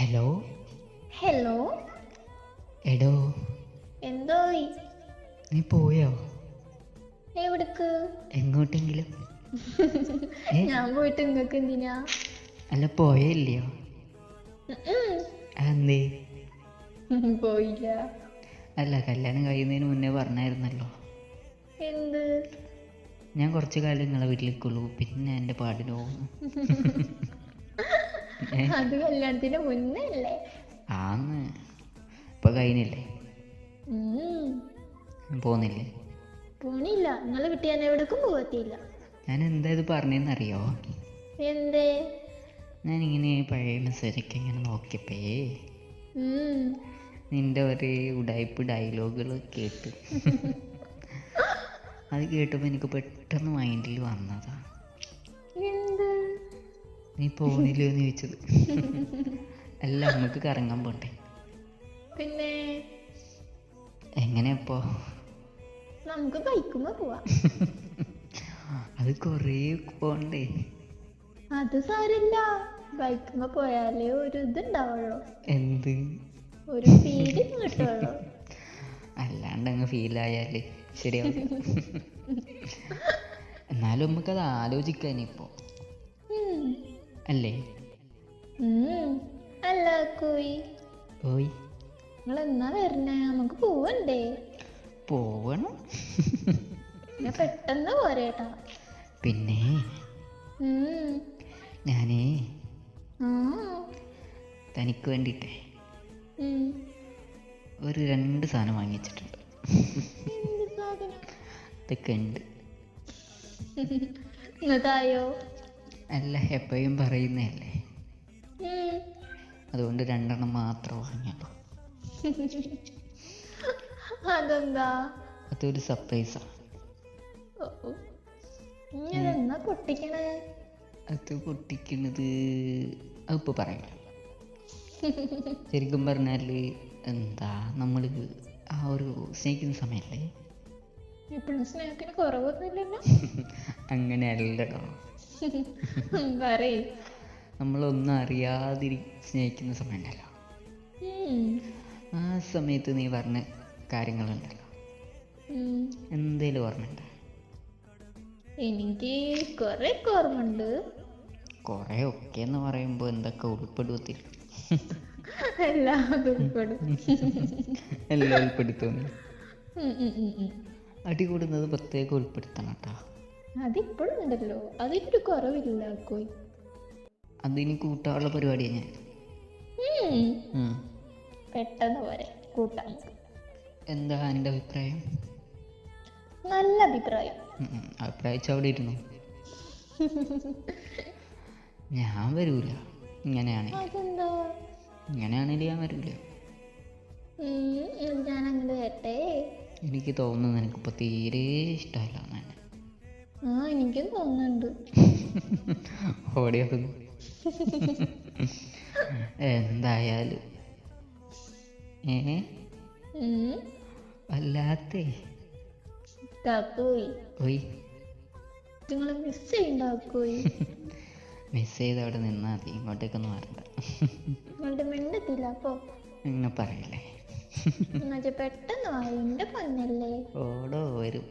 Hello hello എടോ? എന്തോ നീ പോയോ? എവിടക്ക്? എങ്ങോട്ടെങ്കിലും? ഞാൻ പോയിട്ട് നിങ്ങൾക്ക് എന്തിനാ? അല്ല പോയല്ലയോ? എന്തേ പോയില്ല. അല്ല കല്യാണം കഴിയുന്നതിന് മുന്നേ പറഞ്ഞായിരുന്നല്ലോ. എന്ത്? ഞാൻ കുറച്ച് കാലം നിങ്ങളെ വീട്ടിലേക്കുള്ളൂ പിന്നെ എന്റെ പാടിന് പോകും ഏ? അത് കല്യാണത്തിന് മുന്നേ അല്ലേ ആന്ന്. ഇപ്പൊ കഴിഞ്ഞില്ലേ? ഉം. പോകുന്നില്ലേ പോണില്ല. നിങ്ങളെ വിട്ട് ഞാൻ എവിടേക്കും പോകത്തില്ല. ഞാൻ എന്താ ഇത് പറഞ്ഞതെന്നറിയോ എന്തേ? ഞാനിങ്ങനെ പഴയ മെസ്സേജൊക്കെ ഇങ്ങനെ നോക്കിയപ്പേ. നിന്റെ ഒരു ഉടായ്പ് ഡയലോഗുകൾ കേട്ട്. അത് കേട്ടപ്പോൾ എനിക്ക് പെട്ടെന്ന് മൈൻഡിൽ വന്നതാ. നീ പോണില്ലോ എന്ന് ചോദിച്ചത്. അല്ല നമുക്ക് കറങ്ങാൻ പോട്ടെ പിന്നെ? എങ്ങനെ ഇപ്പോ? നമുക്ക് ബൈക്കുമ്പോ പോവാ. അത് കൊറേ പോണ്ടേ. അത് സാരില്ല. ബൈക്കുമ്പോ പോയാലേ ഒരു ഇതുണ്ടാവുള്ളൂ. എന്ത്? ഒരു ഫീലിംഗ് കിട്ടുള്ളൂ. അല്ലാണ്ട് അങ്ങ് ഫീലായാൽ ശരിയാവും എന്നാലും നമുക്കത് ആലോചിക്കാനിപ്പോ. ഉം. അല്ലേ. അല്ല കോയി. കോയി? നിങ്ങൾ എന്നാ വരണേ? നമുക്ക് പോവണ്ടേ? പോവണം. ഞാൻ പെട്ടെന്ന് പോരേട്ടാ. പിന്നെ. ഞാനേ. തനിക്ക് വേണ്ടിട്ടേ. ഒരു രണ്ട് സാധനം വാങ്ങിച്ചിട്ടുണ്ട്. ഇതൊക്കെ ഉണ്ട്. ഇന്നതായോ അല്ല എപ്പോഴും പറയുന്നതല്ലേ? അതുകൊണ്ട് രണ്ടെണ്ണം മാത്രം വാങ്ങിയുള്ളൂ. അതെന്താ? അതൊരു സർപ്രൈസാ പൊട്ടിക്കണേ? അത് പൊട്ടിക്കണത് അതിപ്പോൾ പറയാം ശരിക്കും പറഞ്ഞാൽ എന്താ നമ്മൾ ആ ഒരു സ്നേഹിക്കുന്ന സമയമല്ലേ ഇപ്പോഴും സ്നേഹത്തിന് കുറവൊന്നുമില്ലല്ലോ. അങ്ങനെ അല്ലടോ പറയ്. നമ്മളൊന്നും അറിയാതിരി സ്നേഹിക്കുന്ന സമയമുണ്ടല്ലോ ആ സമയത്ത് നീ പറഞ്ഞ കാര്യങ്ങളുണ്ടല്ലോ. എന്തേലും ഓർമ്മയുണ്ടോ? എനിക്ക് കുറെ ഓർമ്മയുണ്ട് കൊറേ ഒക്കെ എന്ന് പറയുമ്പോൾ എന്തൊക്കെ ഉൾപ്പെടുത്തില്ല എല്ലാം ഉൾപ്പെടും. എല്ലാം ഉൾപ്പെടുത്തുന്നു. അടി കൂടുന്നത് പ്രത്യേകം ഉൾപ്പെടുത്തണം കേട്ടോ. അതിപ്പോഴും ഉണ്ടല്ലോ. അതിനൊരു കുറവില്ല കോയി അതിന് കൂട്ടാനുള്ള പരിപാടിയാണ് ഞാൻ. പെട്ടെന്ന് പോരെ കൂട്ടാം. എന്താ എന്റെ അഭിപ്രായം? നല്ല അഭിപ്രായം. അഭിപ്രായം. അവിടെ ഇരുന്നു? ഞാൻ വരൂല. ഇങ്ങനെയാണ്. ഇങ്ങനെയാണെങ്കിൽ ഞാൻ വരൂല. ഞാൻ അങ്ങോട്ട് വരട്ടെ. എനിക്ക് തോന്നുന്നു നിനക്കിപ്പോൾ തീരെ ഇഷ്ടമല്ല എന്നാണ് ആ എനിക്കും തോന്നുന്നുണ്ട്. ഓടിയത് എന്തായാലും. ഏ. വല്ലാത്തേ. പോയി. നിങ്ങളെ മിസ് ചെയ്യണ്ടാക്കോയി മിസ് ചെയ്ത് അവിടെ നിന്നാ മതി. ഇങ്ങോട്ടേക്കൊന്നും വരണ്ട. നിങ്ങളുടെ മിണ്ടത്തില്ല അപ്പോ ഇങ്ങനെ പറയല്ലേ. പെട്ടെന്ന് വാ എന്റെ പൊന്നല്ലേ. ഓടോ വരും.